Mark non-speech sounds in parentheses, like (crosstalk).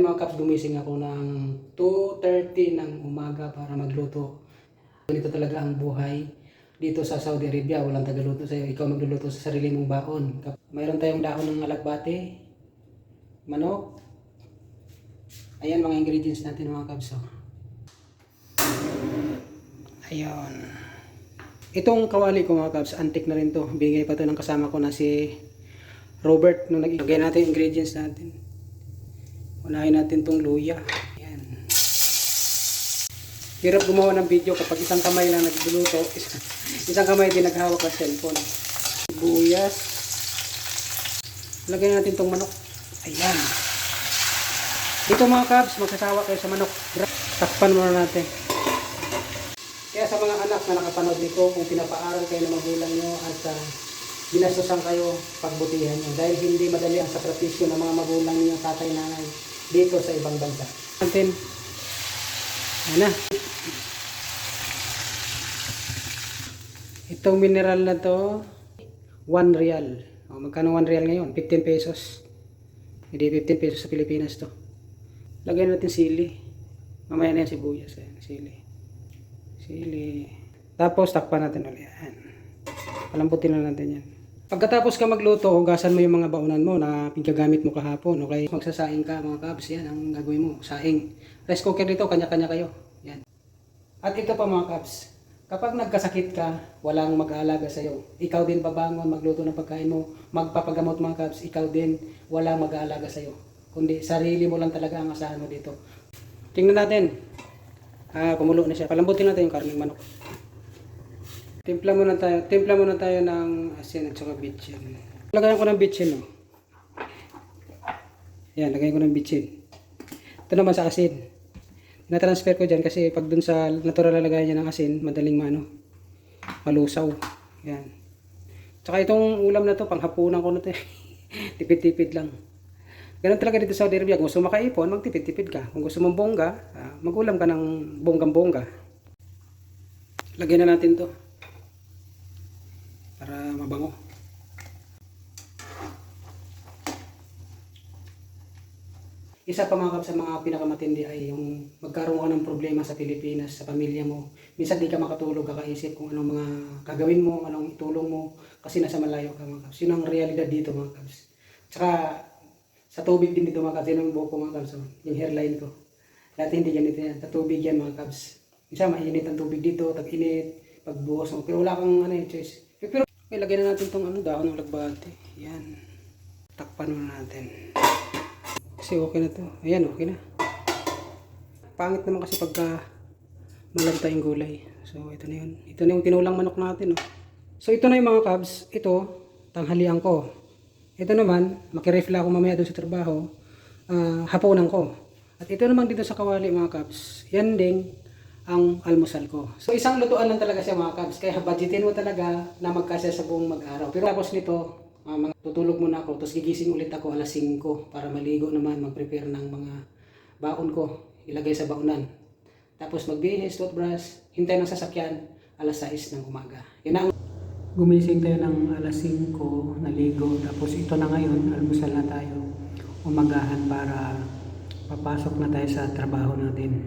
Mga kaps, gumising ako ng 2.30 ng umaga para magluto. Ganito talaga ang buhay dito sa Saudi Arabia. Walang tagaluto sa'yo. Ikaw magluluto sa sarili mong baon. Kap- Mayroon tayong dahon ng alagbate, manok. Ayan mga ingredients natin mga kaps. Oh. Ayun. Itong kawali ko mga kaps, antique na rin to. Bigay pa to ng kasama ko na si Robert. Nung nag-igay natin ingredients natin. Unahin natin tong luya. Ayan. Hirap gumawa ng video kapag isang kamay lang nagluluto, (laughs) isang, kamay din naghawak ng cellphone. Sibuyas. Lagyan natin tong manok. Ayan. Ito mga kabs, magsasawa kayo sa manok. Takpan muna natin. Kaya sa mga anak na nakapanood nito, kung pinapaaral kayo ng magulang nyo at uh, binastusan kayo, pagbutihan nyo. Dahil hindi madali ang sakripisyo ng mga magulang ninyo, tatay, nanay, dito sa ibang bansa. Natin. Na. Itong mineral na to, 1 real. O, magkano 1 real ngayon? 15 pesos. Hindi 15 pesos sa Pilipinas to. Lagyan natin sili. Mamaya na yan sibuyas. Ayan, sili. Sili. Tapos takpan natin ulit. Palambutin na natin yan. Pagkatapos ka magluto, hugasan mo yung mga baunan mo na pinggagamit mo kahapon. Okay? Magsasaing ka mga kabs. Yan ang gagawin mo. Saing. Rice cooker dito, kanya-kanya kayo. Yan. At ito pa mga kabs. Kapag nagkasakit ka, walang mag-aalaga sa iyo. Ikaw din babangon, magluto ng pagkain mo, magpapagamot mga kabs, ikaw din walang mag-aalaga sa iyo. Kundi sarili mo lang talaga ang asahan mo dito. Tingnan natin. Ah, kumulo na siya. Palambutin natin yung karning manok. Timpla muna tayo. Timpla muna tayo ng asin at saka bitchin. Lagayan ko ng bitchin, oh. Yan, lagayan ko ng bitchin. Ito naman sa asin. Na-transfer ko dyan kasi pag dun sa natural na lagayan niya ng asin, madaling mano. Malusaw. Yan. Tsaka itong ulam na to, panghapunan ko na to. eh. (laughs) Tipid-tipid lang. Ganun talaga dito sa Saudi. Kung gusto makaipon, magtipid-tipid ka. Kung gusto mong bongga, ah, mag-ulam ka ng bonggang-bongga. Lagyan na natin to. Para mabango. Isa pa mga sa mga pinakamatindi ay yung magkaroon ka ng problema sa Pilipinas, sa pamilya mo. Minsan di ka makatulog, kakaisip kung anong mga gagawin mo, anong itulong mo, kasi nasa malayo ka mga kaps. Yun ang realidad dito mga kaps. Tsaka sa tubig din dito mga kaps, yun ang buhok ko mga kaps, oh. yung hairline ko. Dati hindi ganito yan, sa tubig yan mga kaps. Minsan mainit ang tubig dito, tag-init, pagbuhos mo. Pero wala kang ano, eh, choice. Okay, lagyan na natin tong ano, daon ng lagbate. Yan. Takpan muna natin. Kasi okay na to. Ayan, okay na. Pangit naman kasi pagka malagta yung gulay. So, ito na yun. Ito na yung tinulang manok natin. Oh. So, ito na yung mga cubs. Ito, tanghalian ko. Ito naman, makirefla ako mamaya doon sa trabaho. ah, hapunan ko. At ito naman dito sa kawali mga cubs. Yan din ang almusal ko. So, isang lutuan lang talaga siya mga cubs. Kaya budgetin mo talaga na magkasya sa buong mag-araw. Pero tapos nito, Ah, mga tutulog muna ako, tapos gigising ulit ako alas 5 para maligo naman, mag-prepare ng mga baon ko, ilagay sa baonan. Tapos magbihis, toothbrush, hintay ng sasakyan, alas 6 ng umaga. Yun ang Gumising tayo ng alas 5, naligo, tapos ito na ngayon, almusal na tayo, umagahan para papasok na tayo sa trabaho natin.